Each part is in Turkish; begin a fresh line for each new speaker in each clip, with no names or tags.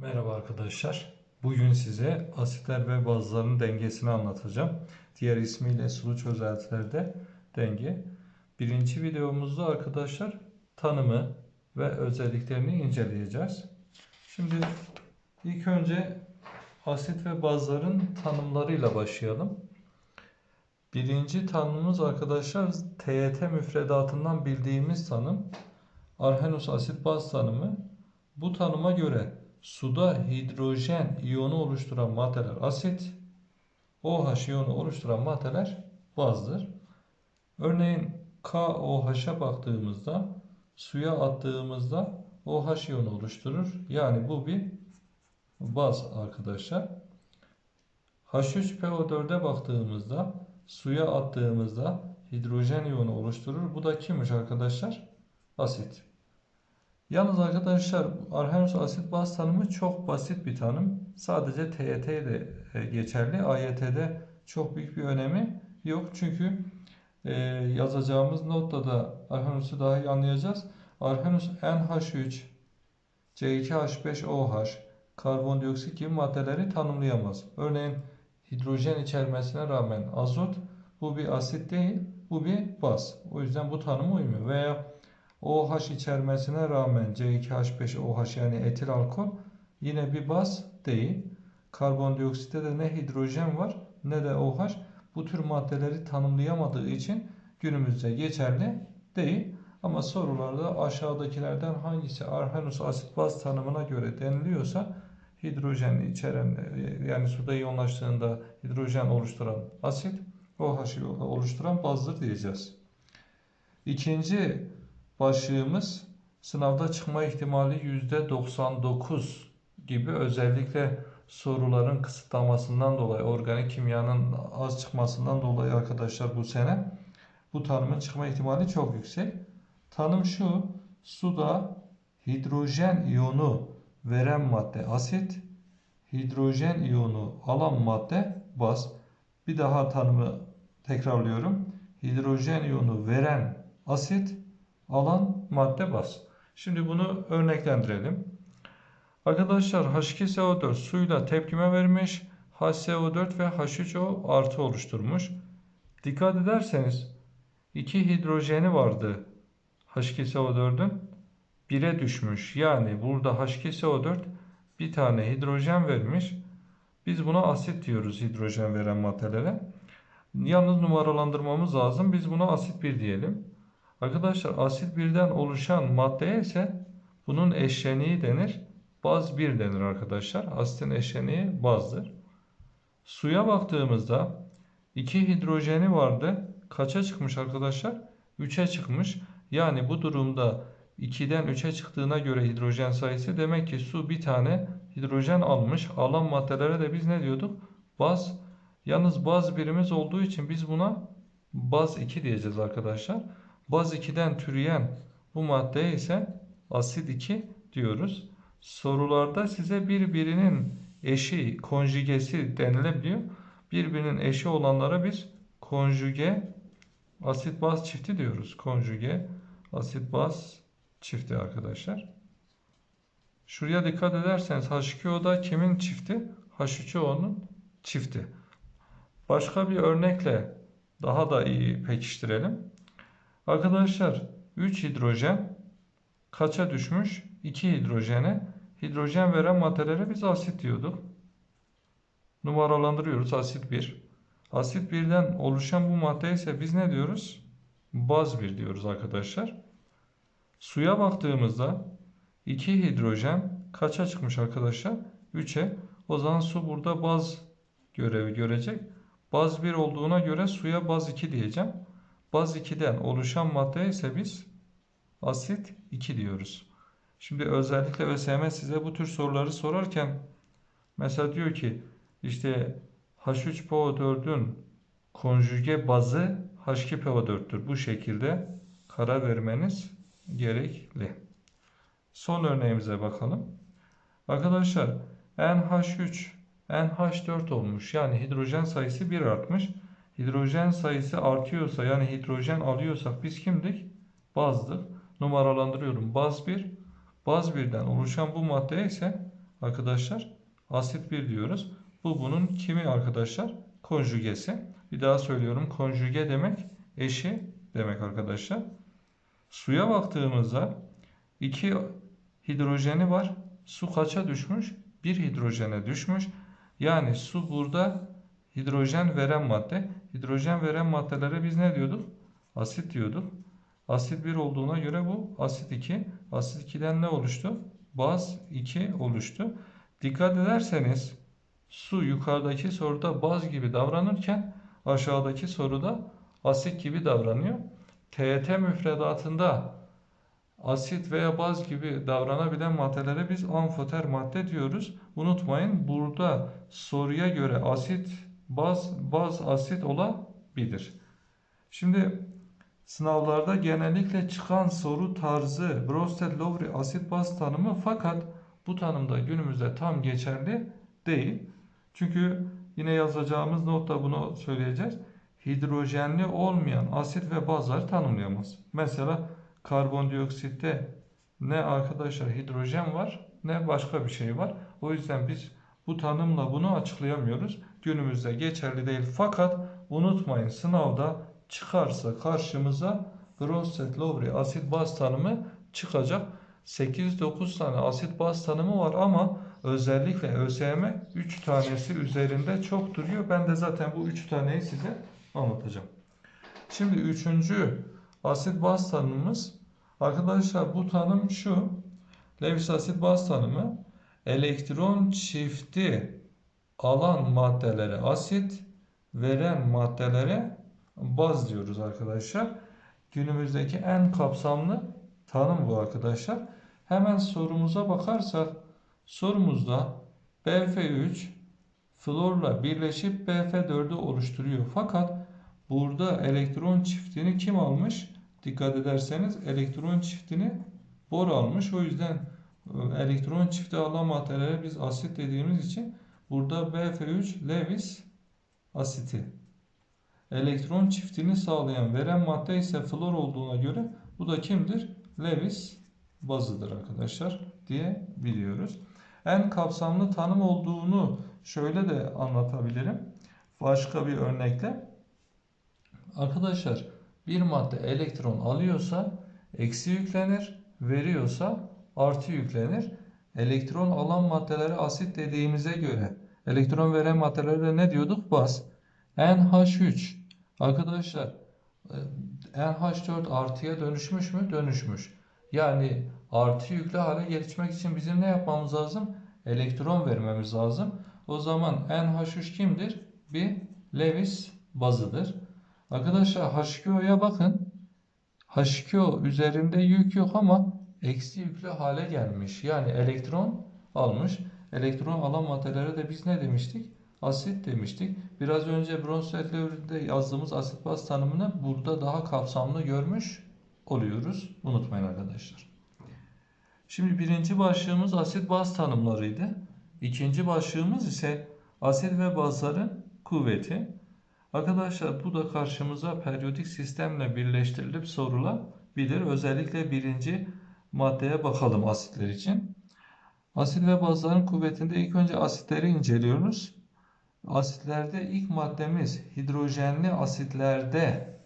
Merhaba arkadaşlar. Bugün size asitler ve bazların dengesini anlatacağım. Diğer ismiyle sulu çözeltilerde denge. Birinci videomuzda arkadaşlar tanımı ve özelliklerini inceleyeceğiz. Şimdi ilk önce asit ve bazların tanımlarıyla başlayalım. Birinci tanımımız arkadaşlar TYT müfredatından bildiğimiz tanım. Arrhenius asit baz tanımı. Bu tanıma göre suda hidrojen iyonu oluşturan maddeler asit, OH iyonu oluşturan maddeler bazdır. Örneğin KOH'a baktığımızda suya attığımızda OH iyonu oluşturur. Yani bu bir baz arkadaşlar. H3PO4'e baktığımızda suya attığımızda hidrojen iyonu oluşturur. Bu da kimmiş arkadaşlar? Asit. Yalnız arkadaşlar Arrhenius asit baz tanımı çok basit bir tanım. Sadece TYT ile e, geçerli. AYT'de çok büyük bir önemi yok. Çünkü e, yazacağımız notta da Arrhenius'u daha iyi anlayacağız. Arrhenius NH3, C2H5OH, karbondioksit gibi maddeleri tanımlayamaz. Örneğin hidrojen içermesine rağmen azot bu bir asit değil, bu bir baz. O yüzden bu tanıma uymuyor. Veya OH içermesine rağmen C2H5OH yani etil alkol yine bir baz değil. Karbondioksitte de ne hidrojen var ne de OH. Bu tür maddeleri tanımlayamadığı için günümüzde geçerli değil. Ama sorularda aşağıdakilerden hangisi Arrhenius asit baz tanımına göre deniliyorsa hidrojen içeren yani suda iyonlaştığında hidrojen oluşturan asit OH oluşturan bazdır diyeceğiz. İkinci başlığımız sınavda çıkma ihtimali %99 gibi özellikle soruların kısıtlamasından dolayı organik kimyanın az çıkmasından dolayı arkadaşlar bu sene bu tanımın çıkma ihtimali çok yüksek. Tanım şu suda hidrojen iyonu veren madde asit, hidrojen iyonu alan madde baz. Bir daha tanımı tekrarlıyorum. Hidrojen iyonu veren asit, alan madde baz. Şimdi bunu örneklendirelim. Arkadaşlar H2SO4 suyla tepkime vermiş. HCO4 ve H3O artı oluşturmuş. Dikkat ederseniz iki hidrojeni vardı H2SO4'ün 1'e düşmüş. Yani burada H2SO4 bir tane hidrojen vermiş. Biz buna asit diyoruz hidrojen veren maddelere. Yalnız numaralandırmamız lazım. Biz buna asit 1 diyelim. Arkadaşlar asit birden oluşan maddeye ise bunun eşleniği denir. Baz 1 denir arkadaşlar. Asitin eşleniği bazdır. Suya baktığımızda 2 hidrojeni vardı. Kaça çıkmış arkadaşlar? 3'e çıkmış. Yani bu durumda 2'den 3'e çıktığına göre hidrojen sayısı demek ki su bir tane hidrojen almış. Alan maddelere de biz ne diyorduk? Baz. Yalnız baz birimiz olduğu için biz buna baz 2 diyeceğiz arkadaşlar. Baz 2'den türeyen bu maddeye ise asit 2 diyoruz. Sorularda size birbirinin eşi, konjugesi denilebiliyor. Birbirinin eşi olanlara biz konjuge asit baz çifti diyoruz. Konjuge asit baz çifti arkadaşlar. Şuraya dikkat ederseniz H2O'da kimin çifti? H3O'nun çifti. Başka bir örnekle daha da iyi pekiştirelim. Arkadaşlar 3 hidrojen kaça düşmüş? 2 hidrojene. Hidrojen veren maddelere biz asit diyorduk. Numaralandırıyoruz. Asit 1. Asit 1'den oluşan bu madde ise biz ne diyoruz? Baz 1 diyoruz arkadaşlar. Suya baktığımızda 2 hidrojen kaça çıkmış arkadaşlar? 3'e. O zaman su burada baz görevi görecek. Baz 1 olduğuna göre suya baz 2 diyeceğim. Baz 2'den oluşan madde ise biz asit 2 diyoruz. Şimdi özellikle ÖSYM size bu tür soruları sorarken mesela diyor ki işte H3PO4'ün konjüge bazı H2PO4'tür. Bu şekilde karar vermeniz gerekli. Son örneğimize bakalım. Arkadaşlar NH3 NH4 olmuş. Yani hidrojen sayısı 1 artmış hidrojen sayısı artıyorsa yani hidrojen alıyorsak biz kimdik? Bazdık. Numaralandırıyorum. Baz 1. Baz 1'den oluşan bu madde ise arkadaşlar asit 1 diyoruz. Bu bunun kimi arkadaşlar? Konjugesi. Bir daha söylüyorum. Konjuge demek eşi demek arkadaşlar. Suya baktığımızda iki hidrojeni var. Su kaça düşmüş? Bir hidrojene düşmüş. Yani su burada hidrojen veren madde. Hidrojen veren maddelere biz ne diyorduk? Asit diyorduk. Asit 1 olduğuna göre bu asit 2. Asit 2'den ne oluştu? Baz 2 oluştu. Dikkat ederseniz su yukarıdaki soruda baz gibi davranırken aşağıdaki soruda asit gibi davranıyor. TET müfredatında asit veya baz gibi davranabilen maddelere biz amfoter madde diyoruz. Unutmayın burada soruya göre asit, baz, baz asit olabilir. Şimdi sınavlarda genellikle çıkan soru tarzı Bronsted-Lowry asit baz tanımı fakat bu tanımda günümüzde tam geçerli değil. Çünkü yine yazacağımız notta bunu söyleyeceğiz. Hidrojenli olmayan asit ve bazları tanımlayamaz. Mesela karbondioksitte ne arkadaşlar hidrojen var ne başka bir şey var. O yüzden biz bu tanımla bunu açıklayamıyoruz. Günümüzde geçerli değil. Fakat unutmayın sınavda çıkarsa karşımıza Bronsted-Lowry asit baz tanımı çıkacak. 8-9 tane asit baz tanımı var ama özellikle ÖSYM 3 tanesi üzerinde çok duruyor. Ben de zaten bu 3 taneyi size anlatacağım. Şimdi üçüncü asit baz tanımımız arkadaşlar bu tanım şu. Lewis asit baz tanımı elektron çifti alan maddelere asit veren maddelere baz diyoruz arkadaşlar. Günümüzdeki en kapsamlı tanım bu arkadaşlar. Hemen sorumuza bakarsak sorumuzda BF3 florla birleşip BF4'ü oluşturuyor. Fakat burada elektron çiftini kim almış? Dikkat ederseniz elektron çiftini bor almış. O yüzden e, elektron çifti alan maddelere biz asit dediğimiz için burada BF3 Lewis asiti. Elektron çiftini sağlayan veren madde ise flor olduğuna göre bu da kimdir? Lewis bazıdır arkadaşlar diye biliyoruz. En kapsamlı tanım olduğunu şöyle de anlatabilirim. Başka bir örnekle. Arkadaşlar bir madde elektron alıyorsa eksi yüklenir, veriyorsa artı yüklenir. Elektron alan maddelere asit dediğimize göre elektron veren maddelere ne diyorduk? Baz. NH3 arkadaşlar NH4 artıya dönüşmüş mü? Dönüşmüş. Yani artı yüklü hale geçmek için bizim ne yapmamız lazım? Elektron vermemiz lazım. O zaman NH3 kimdir? Bir Lewis bazıdır. Arkadaşlar H2O'ya bakın. H2O üzerinde yük yok ama eksi yüklü hale gelmiş. Yani elektron almış. Elektron alan maddelere de biz ne demiştik? Asit demiştik. Biraz önce Bronsted-Lowry'de yazdığımız asit baz tanımını burada daha kapsamlı görmüş oluyoruz. Unutmayın arkadaşlar. Şimdi birinci başlığımız asit baz tanımlarıydı. İkinci başlığımız ise asit ve bazların kuvveti. Arkadaşlar bu da karşımıza periyodik sistemle birleştirilip sorulabilir. Özellikle birinci maddeye bakalım asitler için. Asit ve bazların kuvvetinde ilk önce asitleri inceliyoruz. Asitlerde ilk maddemiz hidrojenli asitlerde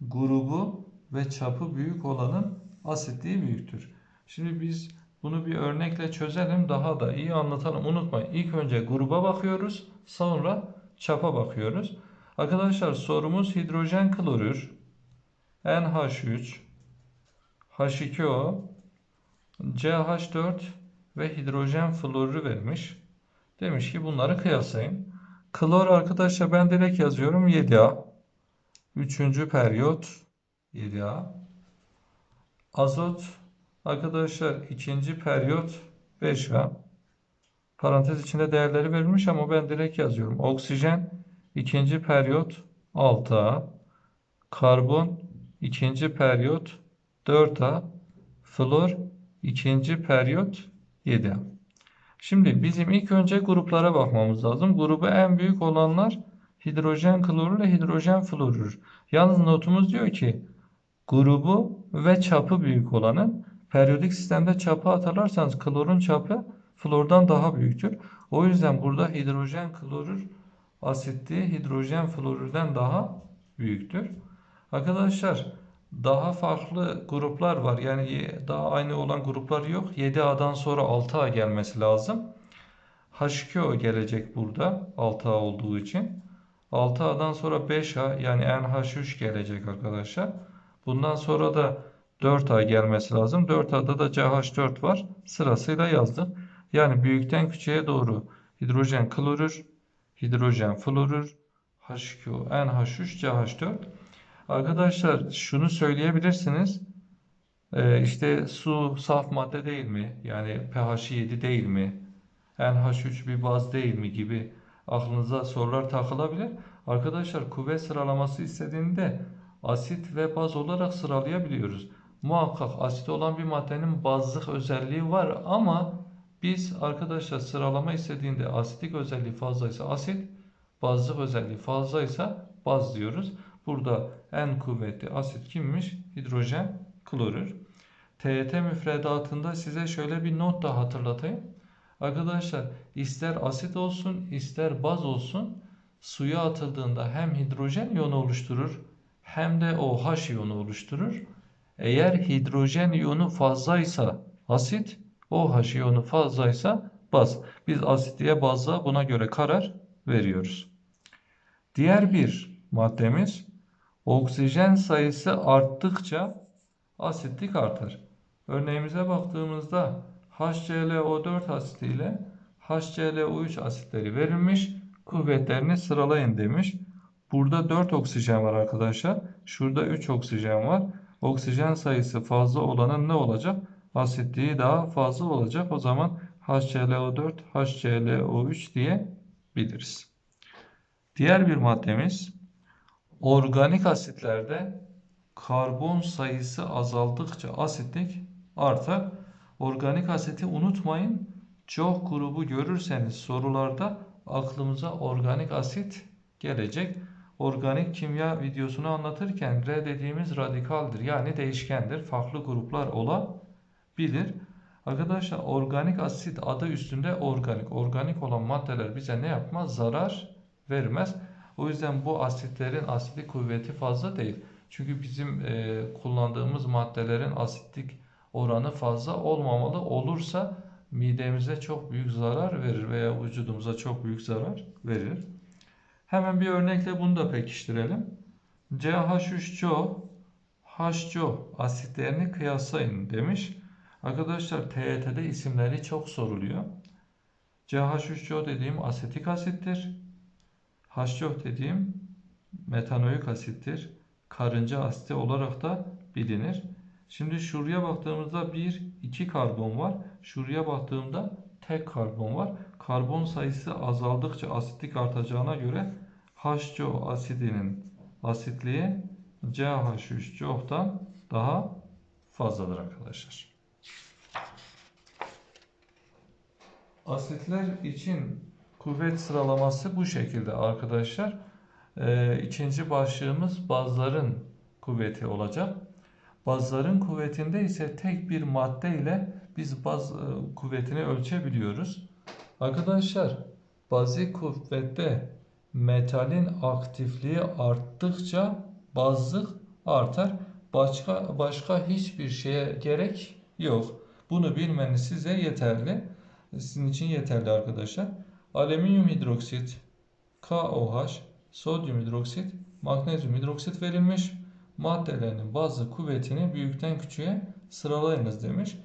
grubu ve çapı büyük olanın asitliği büyüktür. Şimdi biz bunu bir örnekle çözelim daha da iyi anlatalım. Unutmayın ilk önce gruba bakıyoruz sonra çapa bakıyoruz. Arkadaşlar sorumuz hidrojen klorür NH3 H2O CH4 ve hidrojen florürü vermiş. Demiş ki bunları kıyaslayın. Klor arkadaşlar ben direkt yazıyorum 7A. Üçüncü periyot 7A. Azot arkadaşlar ikinci periyot 5A. Parantez içinde değerleri verilmiş ama ben direkt yazıyorum. Oksijen ikinci periyot 6A. Karbon ikinci periyot 4A. Flor ikinci periyot 7A. Şimdi bizim ilk önce gruplara bakmamız lazım. Grubu en büyük olanlar hidrojen klorür ile hidrojen florür. Yalnız notumuz diyor ki grubu ve çapı büyük olanın periyodik sistemde çapı atarlarsanız klorun çapı flordan daha büyüktür. O yüzden burada hidrojen klorür asitliği hidrojen florürden daha büyüktür. Arkadaşlar daha farklı gruplar var. Yani daha aynı olan gruplar yok. 7A'dan sonra 6A gelmesi lazım. H2O gelecek burada 6A olduğu için. 6A'dan sonra 5A yani NH3 gelecek arkadaşlar. Bundan sonra da 4A gelmesi lazım. 4A'da da CH4 var. Sırasıyla yazdık. Yani büyükten küçüğe doğru hidrojen klorür, hidrojen florür, H2O, NH3, CH4. Arkadaşlar şunu söyleyebilirsiniz. Ee, işte su saf madde değil mi? Yani pH 7 değil mi? NH3 bir baz değil mi gibi aklınıza sorular takılabilir. Arkadaşlar kuvvet sıralaması istediğinde asit ve baz olarak sıralayabiliyoruz. Muhakkak asit olan bir maddenin bazlık özelliği var ama biz arkadaşlar sıralama istediğinde asitik özelliği fazlaysa asit, bazlık özelliği fazlaysa baz diyoruz. Burada en kuvvetli asit kimmiş? Hidrojen klorür. TET müfredatında size şöyle bir not da hatırlatayım. Arkadaşlar ister asit olsun ister baz olsun suya atıldığında hem hidrojen iyonu oluşturur hem de OH iyonu oluşturur. Eğer hidrojen iyonu fazlaysa asit, OH iyonu fazlaysa baz. Biz asitliğe bazla buna göre karar veriyoruz. Diğer bir maddemiz oksijen sayısı arttıkça asitlik artar. Örneğimize baktığımızda HClO4 asiti ile HClO3 asitleri verilmiş. Kuvvetlerini sıralayın demiş. Burada 4 oksijen var arkadaşlar. Şurada 3 oksijen var. Oksijen sayısı fazla olanın ne olacak? Asitliği daha fazla olacak. O zaman HClO4, HClO3 diye biliriz. Diğer bir maddemiz organik asitlerde karbon sayısı azaldıkça asitlik artar. Organik asiti unutmayın. Çok grubu görürseniz sorularda aklımıza organik asit gelecek. Organik kimya videosunu anlatırken R dediğimiz radikaldir. Yani değişkendir. Farklı gruplar olabilir. Arkadaşlar organik asit adı üstünde organik. Organik olan maddeler bize ne yapmaz? Zarar vermez. O yüzden bu asitlerin asitlik kuvveti fazla değil. Çünkü bizim e, kullandığımız maddelerin asitlik oranı fazla olmamalı. Olursa midemize çok büyük zarar verir veya vücudumuza çok büyük zarar verir. Hemen bir örnekle bunu da pekiştirelim. CH3CO, HCO asitlerini kıyaslayın demiş. Arkadaşlar TYT'de isimleri çok soruluyor. CH3CO dediğim asetik asittir. HCO dediğim metanoik asittir. Karınca asiti olarak da bilinir. Şimdi şuraya baktığımızda 1, 2 karbon var. Şuraya baktığımda tek karbon var. Karbon sayısı azaldıkça asitlik artacağına göre HCO asidinin asitliği CH3CO'dan daha fazladır arkadaşlar. Asitler için kuvvet sıralaması bu şekilde arkadaşlar. Ee, ikinci başlığımız bazların kuvveti olacak. Bazların kuvvetinde ise tek bir madde ile biz baz e, kuvvetini ölçebiliyoruz. Arkadaşlar bazik kuvvette metalin aktifliği arttıkça bazlık artar. Başka başka hiçbir şeye gerek yok. Bunu bilmeniz size yeterli. Sizin için yeterli arkadaşlar. Alüminyum hidroksit, KOH, sodyum hidroksit, magnezyum hidroksit verilmiş maddelerinin bazı kuvvetini büyükten küçüğe sıralayınız demiş.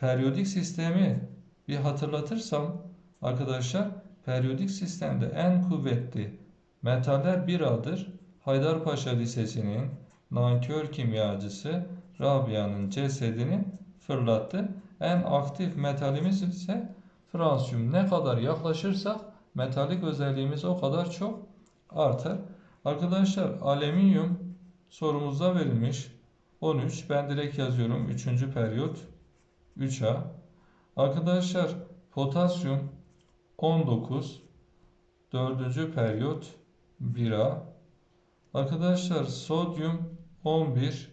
Periyodik sistemi bir hatırlatırsam arkadaşlar periyodik sistemde en kuvvetli metaller 1A'dır. Haydarpaşa Lisesi'nin nankör kimyacısı Rabia'nın cesedini fırlattı. En aktif metalimiz ise fransiyum. Ne kadar yaklaşırsak metalik özelliğimiz o kadar çok artar. Arkadaşlar alüminyum sorumuzda verilmiş. 13. Ben direkt yazıyorum. 3. periyot 3A. Arkadaşlar potasyum 19. 4. periyot 1A. Arkadaşlar sodyum 11.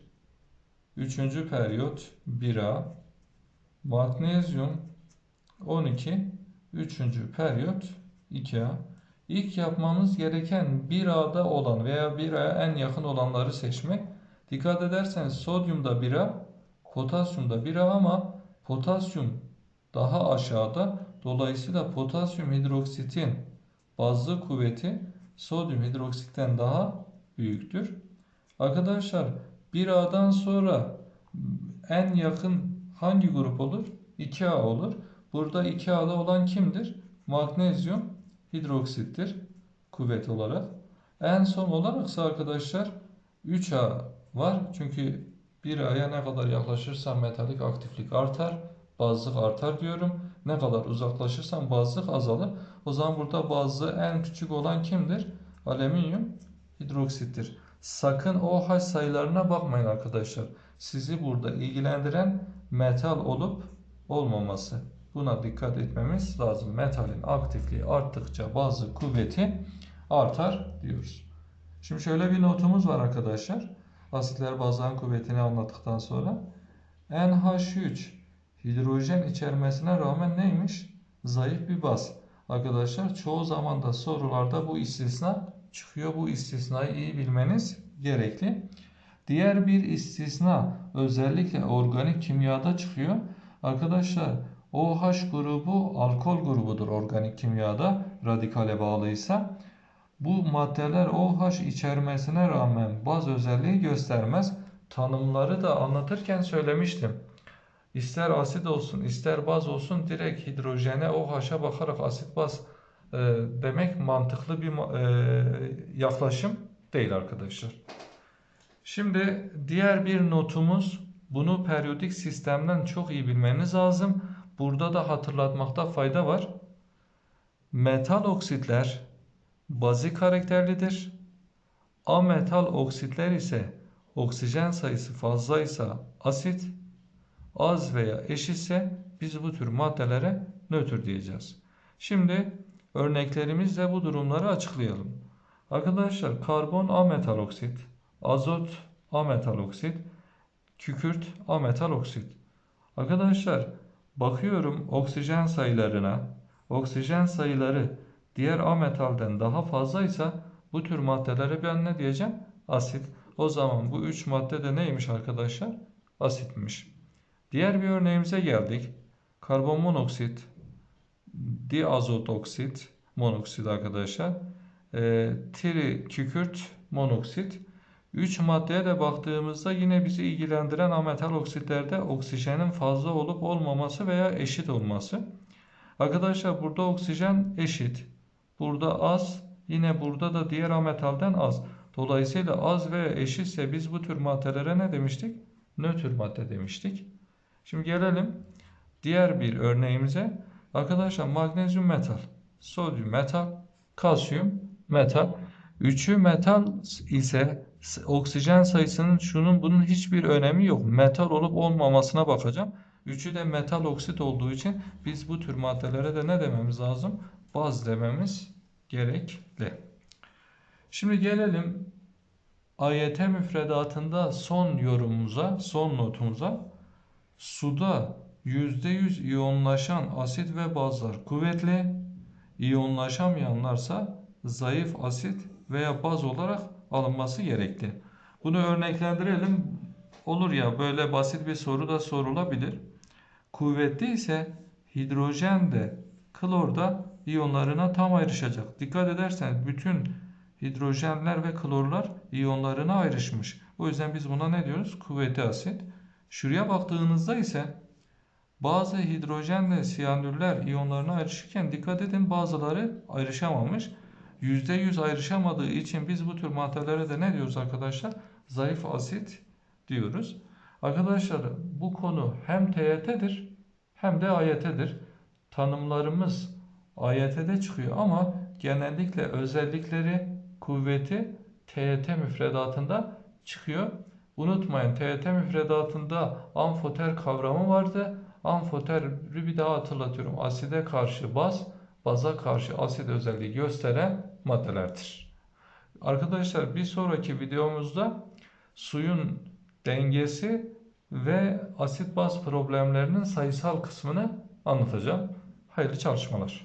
3. periyot 1A. Magnezyum 12. Üçüncü periyot 2A. İlk yapmamız gereken 1A'da olan veya 1A'ya en yakın olanları seçmek. Dikkat ederseniz sodyumda 1A, potasyumda 1A ama potasyum daha aşağıda. Dolayısıyla potasyum hidroksitin bazlı kuvveti sodyum hidroksitten daha büyüktür. Arkadaşlar 1A'dan sonra en yakın hangi grup olur? 2A olur. Burada 2A'da olan kimdir? Magnezyum hidroksittir kuvvet olarak. En son olaraksa arkadaşlar 3A var. Çünkü 1A'ya ne kadar yaklaşırsan metalik aktiflik artar. Bazlık artar diyorum. Ne kadar uzaklaşırsan bazlık azalır. O zaman burada bazlı en küçük olan kimdir? Alüminyum hidroksittir. Sakın OH sayılarına bakmayın arkadaşlar. Sizi burada ilgilendiren metal olup olmaması. Buna dikkat etmemiz lazım. Metalin aktifliği arttıkça bazı kuvveti artar diyoruz. Şimdi şöyle bir notumuz var arkadaşlar. Asitler bazların kuvvetini anlattıktan sonra NH3 hidrojen içermesine rağmen neymiş? Zayıf bir baz. Arkadaşlar çoğu zaman da sorularda bu istisna çıkıyor. Bu istisnayı iyi bilmeniz gerekli. Diğer bir istisna özellikle organik kimyada çıkıyor. Arkadaşlar OH grubu alkol grubudur organik kimyada radikale bağlıysa. Bu maddeler OH içermesine rağmen baz özelliği göstermez. Tanımları da anlatırken söylemiştim. İster asit olsun, ister baz olsun direkt hidrojene OH'a bakarak asit baz e, demek mantıklı bir e, yaklaşım değil arkadaşlar. Şimdi diğer bir notumuz bunu periyodik sistemden çok iyi bilmeniz lazım. Burada da hatırlatmakta fayda var. Metal oksitler bazik karakterlidir. Ametal oksitler ise oksijen sayısı fazlaysa asit, az veya eşitse biz bu tür maddelere nötr diyeceğiz. Şimdi örneklerimizle bu durumları açıklayalım. Arkadaşlar karbon ametal oksit, azot ametal oksit, kükürt ametal oksit. Arkadaşlar bakıyorum oksijen sayılarına. Oksijen sayıları diğer ametalden daha fazlaysa bu tür maddelere ben ne diyeceğim? Asit. O zaman bu üç madde de neymiş arkadaşlar? Asitmiş. Diğer bir örneğimize geldik. Karbon monoksit, diazot oksit, monoksit arkadaşlar. E, tri kükürt monoksit. 3 maddeye de baktığımızda yine bizi ilgilendiren ametal oksitlerde oksijenin fazla olup olmaması veya eşit olması. Arkadaşlar burada oksijen eşit. Burada az. Yine burada da diğer ametalden az. Dolayısıyla az veya eşitse biz bu tür maddelere ne demiştik? Nötr madde demiştik. Şimdi gelelim diğer bir örneğimize. Arkadaşlar magnezyum metal, sodyum metal, kalsiyum metal. Üçü metal ise oksijen sayısının şunun bunun hiçbir önemi yok. Metal olup olmamasına bakacağım. Üçü de metal oksit olduğu için biz bu tür maddelere de ne dememiz lazım? Baz dememiz gerekli. Şimdi gelelim AYT müfredatında son yorumumuza, son notumuza. Suda %100 iyonlaşan asit ve bazlar kuvvetli, iyonlaşamayanlarsa zayıf asit veya baz olarak alınması gerekli. Bunu örneklendirelim. Olur ya böyle basit bir soru da sorulabilir. Kuvvetli ise hidrojen de klor da iyonlarına tam ayrışacak. Dikkat ederseniz bütün hidrojenler ve klorlar iyonlarına ayrışmış. O yüzden biz buna ne diyoruz? Kuvvetli asit. Şuraya baktığınızda ise bazı hidrojenle siyanürler iyonlarına ayrışırken dikkat edin bazıları ayrışamamış. %100 ayrışamadığı için biz bu tür maddelere de ne diyoruz arkadaşlar? Zayıf asit diyoruz. Arkadaşlar bu konu hem TYT'dir hem de AYT'dir. Tanımlarımız AYT'de çıkıyor ama genellikle özellikleri, kuvveti TYT müfredatında çıkıyor. Unutmayın TYT müfredatında amfoter kavramı vardı. Amfoter'i bir daha hatırlatıyorum. Aside karşı baz, baza karşı asit özelliği gösteren maddelerdir. Arkadaşlar bir sonraki videomuzda suyun dengesi ve asit baz problemlerinin sayısal kısmını anlatacağım. Hayırlı çalışmalar.